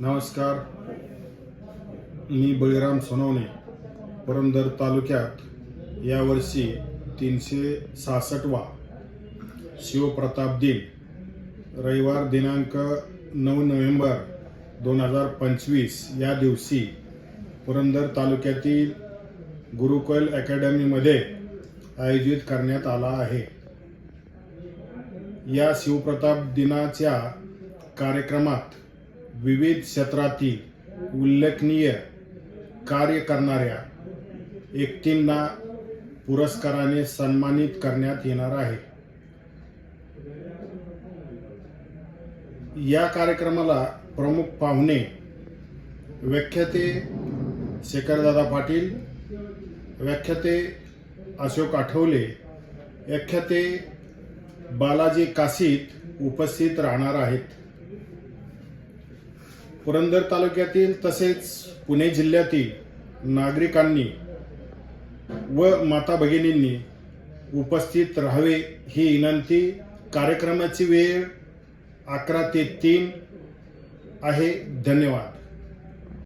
नमस्कार. मी बळीराम सोनवणे पुरंदर तालुक्यात यावर्षी तीनशे सहासष्टवा शिवप्रताप दिन रविवार दिनांक नऊ नोव्हेंबर दोन हजार पंचवीस या दिवशी पुरंदर तालुक्यातील गुरुकुल अकॅडमीमध्ये आयोजित करण्यात आला आहे. या शिवप्रताप दिनाच्या कार्यक्रमात विविध क्षेत्रातील उल्लेखनीय कार्य करणाऱ्या व्यक्तींना पुरस्काराने सन्मानित करण्यात येणार आहे. या कार्यक्रमाला प्रमुख पाहुणे व्याख्याते शेखरदादा पाटील व्याख्याते अशोक आठवले व्याख्याते बालाजी काशीत उपस्थित राहणार आहेत. पुरंदर तालुक्यातील तसेच पुणे जिल्ह्यातील नागरिकांनी व माता भगिनींनी उपस्थित राहावे ही विनंती. कार्यक्रमाची वेळ अकरा ते तीन आहे. धन्यवाद.